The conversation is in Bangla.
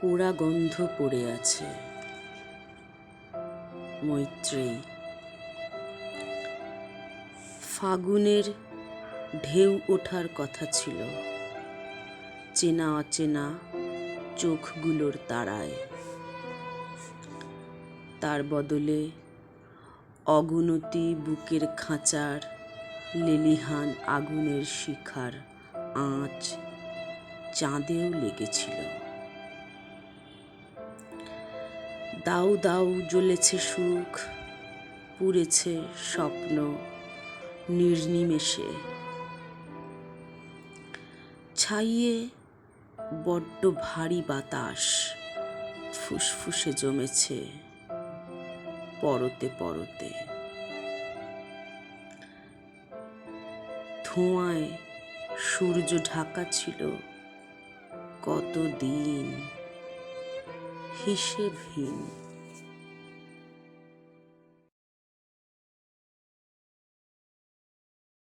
পোড়া গন্ধ পড়ে আছে। মৈত্রেয়ী, ফাগুনের ঢেউ ওঠার কথা ছিল। চেনা অচেনা চোখগুলোর তারায়। তার বদলে অগুনতি বুকের খাঁচার লেলিহান আগুনের শিখার আঁচ চাঁদেও লেগেছিল। দাউ দাউ জ্বলেছে সুখ, পুড়েছে স্বপ্ন নির্নিমেষে। ছাইয়ে বড্ড ভারী বাতাস ফুসফুসে জমেছে পরতে পরতে। ধোঁয়ায় সূর্য ঢাকা ছিল কত দিন হিসেবহীন।